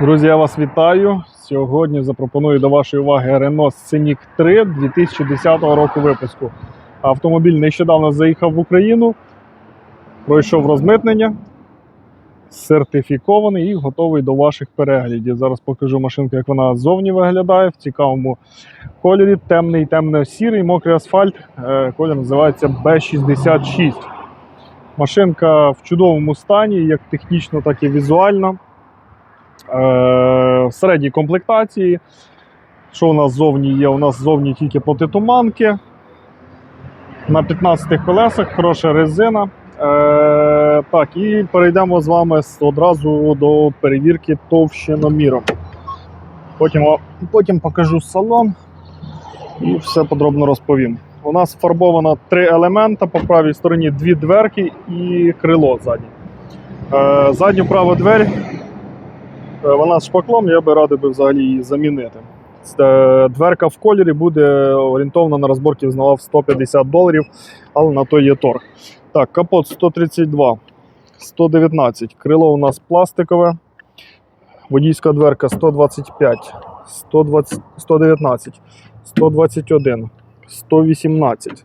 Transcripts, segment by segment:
Друзі, я вас вітаю. Сьогодні запропоную до вашої уваги Renault Scenic 3 2010 року випуску. Автомобіль нещодавно заїхав в Україну, пройшов розмитнення, сертифікований і готовий до ваших переглядів. Зараз покажу машинку, як вона ззовні виглядає в цікавому кольорі. Темний, темно-сірий, мокрий асфальт. Е, Колір називається B66. Машинка в чудовому стані, як технічно, так і візуально. Е, в середній комплектації. Що у нас ззовні є? У нас ззовні тільки протитуманки. На 15 колесах, хороша резина. Е, так, і перейдемо з вами одразу до перевірки товщиноміром. Потім, потім покажу салон і все подробно розповім. У нас фарбовано три елемента по правій стороні, дві дверки і крило заднє. Е, задню праву двері Вона з шпаклом, я би радий би взагалі її замінити. Е, Дверка в кольорі буде орієнтовно на розборки взнавав 150 доларів, але на то є торг. Так, капот 132, 119. Крило у нас пластикове. Водійська дверка 125, 120, 119, 121, 118,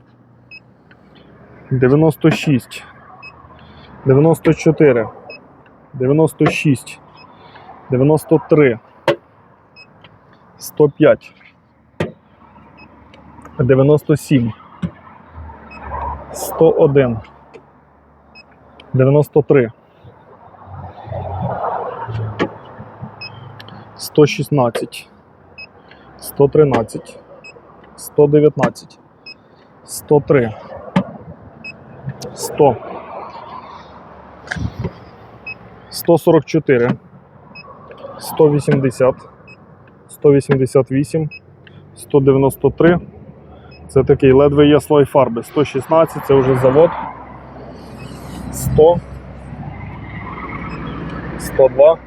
96, 94, 96. 93, 105, 97, 101, 93, 116, 113, 119, 103, 100, 144, 180, 188, 193. Це такий ледве є слой фарби. 116 це вже завод. 100, 102,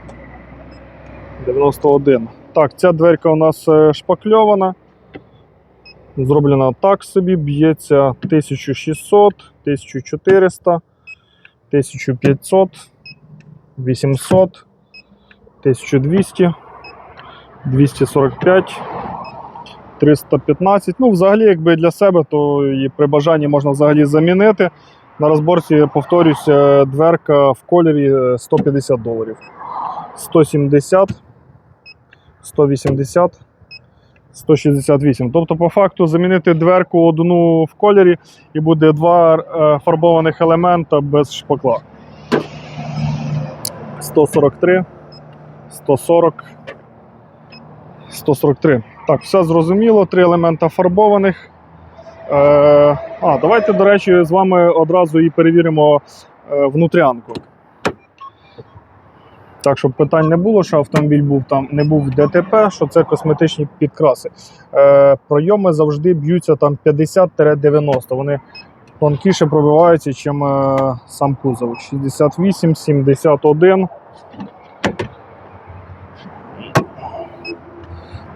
91. Так, ця дверка у нас е, шпакльована. Зроблена так собі, б'ється 1600, 1400, 1500, 800. 1200, 245, 315. Ну, взагалі, якби для себе, то і при бажанні можна взагалі замінити. На розборці, повторюсь, е, дверка в кольорі е, 150 доларів. 170, 180, 168. Тобто, по факту, замінити дверку одну в кольорі і буде два е, фарбованих елемента без шпакла. 143. 140, 143. Так, все зрозуміло. Три елемента фарбованих. Е, а, давайте, до речі, з вами одразу і перевіримо е, внутрянку. Так, щоб питань не було, що автомобіль був там, не був в ДТП, що це косметичні підкраси. Е, пройоми завжди б'ються там 50-90. Вони тонкіше пробиваються, ніж е, сам кузов. 68, 71.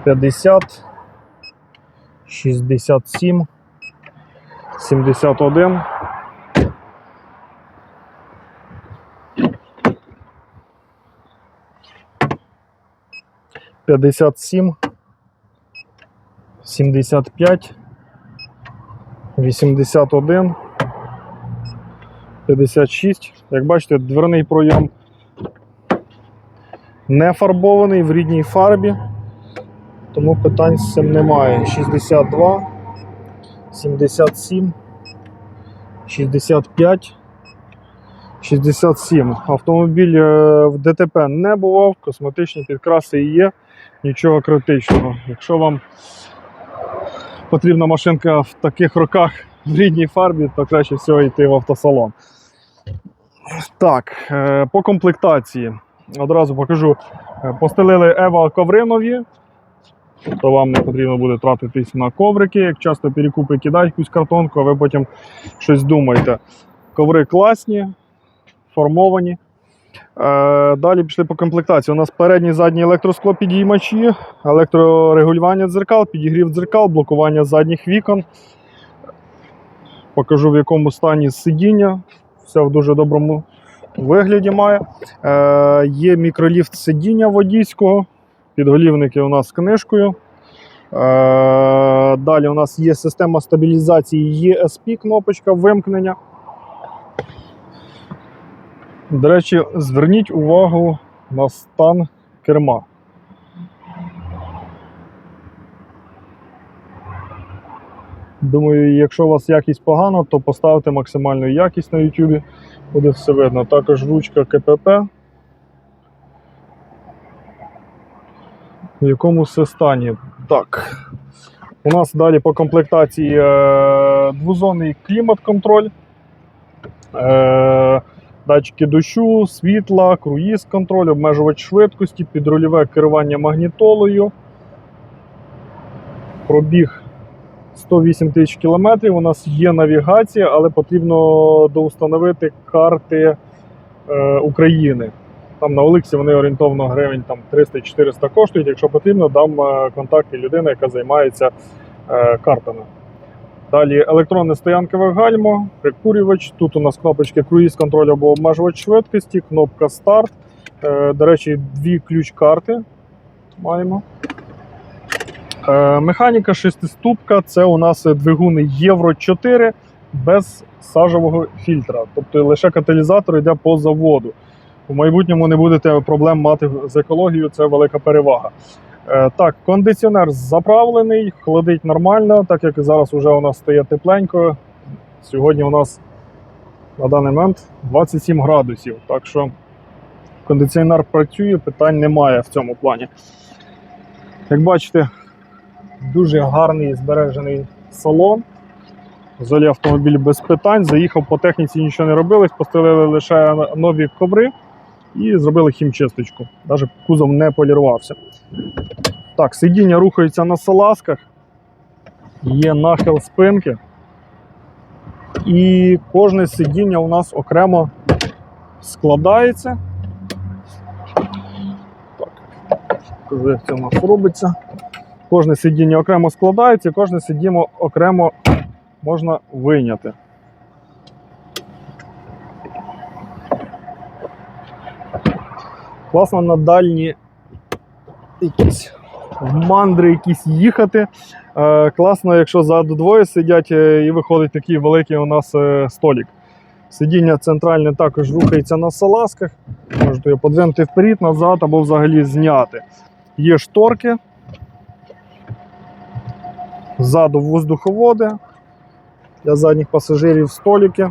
50, 67, 71. П'ятдесят сім, сімдесят п'ять, вісімдесят один, п'ятдесят шість. Як бачите, дверний пройом не фарбований в рідній фарбі. Тому питань з цим немає. 62, 77, 65, 67. Автомобіль е, в ДТП не бував, косметичні підкраси є, нічого критичного. Якщо вам потрібна машинка в таких роках в рідній фарбі, то краще всього йти в автосалон. Так, е, по комплектації. Одразу покажу. Е, Постелили Ева коври нові, то вам не потрібно буде тратитись на коврики. Як часто перекупи кидають якусь картонку, а ви потім щось думаєте. Коври класні, формовані. Е, далі пішли по комплектації. У нас передні задні електросклопідіймачі, електрорегулювання дзеркал, підігрів дзеркал, блокування задніх вікон. Покажу в якому стані сидіння. Все в дуже доброму вигляді має. Е, є мікроліфт сидіння водійського. Підголівники у нас з книжкою. Е, далі у нас є система стабілізації ESP, кнопочка вимкнення. До речі, зверніть увагу на стан керма. Думаю, якщо у вас якість погана, то поставте максимальну якість на YouTube, буде все видно. Також ручка КПП. В якому все стані. Так. У нас далі по комплектації е, двозонний клімат-контроль, е, датчики дощу, світла, круїз контроль, обмежувач швидкості, підрульове керування магнітолою. Пробіг 108 тисяч кілометрів. У нас є навігація, але потрібно доустановити карти е, України. Там на Олексі вони орієнтовно гривень там 300-400 коштують. Якщо потрібно, дам е, контакти людини, яка займається е, картами. Далі електронне стоянкове гальмо, прикурювач. Тут у нас кнопочки круїз контроль або обмежувач швидкості, кнопка старт. Е, До речі, дві ключ-карти маємо. Механіка шестиступка це у нас двигуни Євро 4 без сажового фільтра. Тобто лише каталізатор йде по заводу. В майбутньому не будете проблем мати з екологією, це велика перевага. Е, Так, кондиціонер заправлений, холодить нормально, так як зараз вже у нас стає тепленько. Сьогодні у нас на даний момент 27 градусів. Так що кондиціонер працює, питань немає в цьому плані. Як бачите, дуже гарний збережений салон. Взагалі автомобіль без питань. Заїхав по техніці, нічого не робили, постелили лише нові коври і зробили хімчисточку. Навіть кузов не полірувався. Так, сидіння рухається на салазках, є нахил спинки. І кожне сидіння у нас окремо складається. Так, це у нас робиться. Кожне сидіння окремо складається, і кожне сидіння окремо можна вийняти. Класно на дальні якісь мандри якісь їхати. Е, класно, якщо ззаду двоє сидять е, і виходить такий великий у нас е, столик. Сидіння центральне також рухається на салазках. Можете його подвинути вперед, назад або взагалі зняти. Є шторки. Ззаду воздуховоди для задніх пасажирів столики.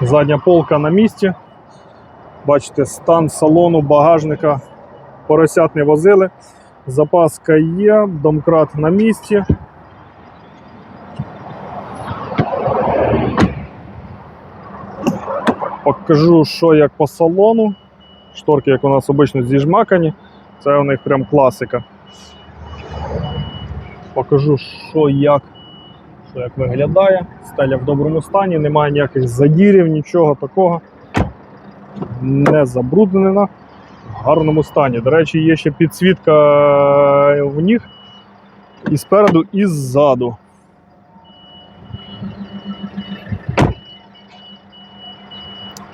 Задня полка на місці. Бачите, стан салону, багажника поросят не возили. Запаска є, домкрат на місці. Покажу, що як по салону. Шторки, як у нас обично зіжмакані. Це у них прям класика. Покажу, що як, що як виглядає. Стеля в доброму стані, немає ніяких задірів, нічого такого. Не забруднена. В гарному стані. До речі, є ще підсвітка в ніг і спереду, і ззаду.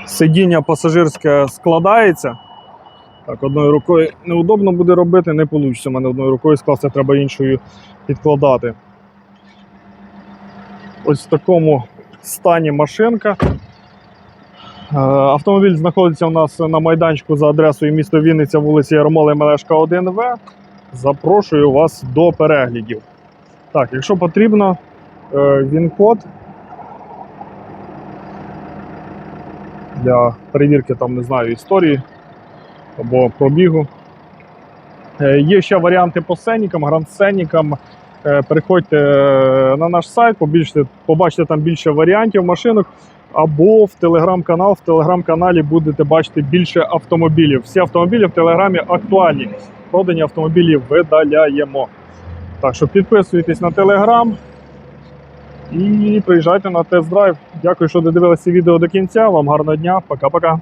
Сидіння пасажирське складається. Так, одною рукою неудобно буде робити, не вийде. У мене одною рукою скласти, треба іншою підкладати. Ось в такому стані машинка. Е, Автомобіль знаходиться у нас на майданчику за адресою місто Вінниця, вулиця Ярмоли Мелешка 1В. Запрошую вас до переглядів. Так, якщо потрібно, е, він-код для перевірки там, не знаю, історії або пробігу. Е, Є ще варіанти по сценікам, гранд-сценікам. Е, Переходьте е, на наш сайт, побільше, побачите там більше варіантів машинок. Або в телеграм-канал. В телеграм-каналі будете бачити більше автомобілів. Всі автомобілі в телеграмі актуальні. Продані автомобілі видаляємо. Так що підписуйтесь на телеграм і приїжджайте на тест-драйв. Дякую, що додивилися відео до кінця. Вам гарного дня. Пока-пока.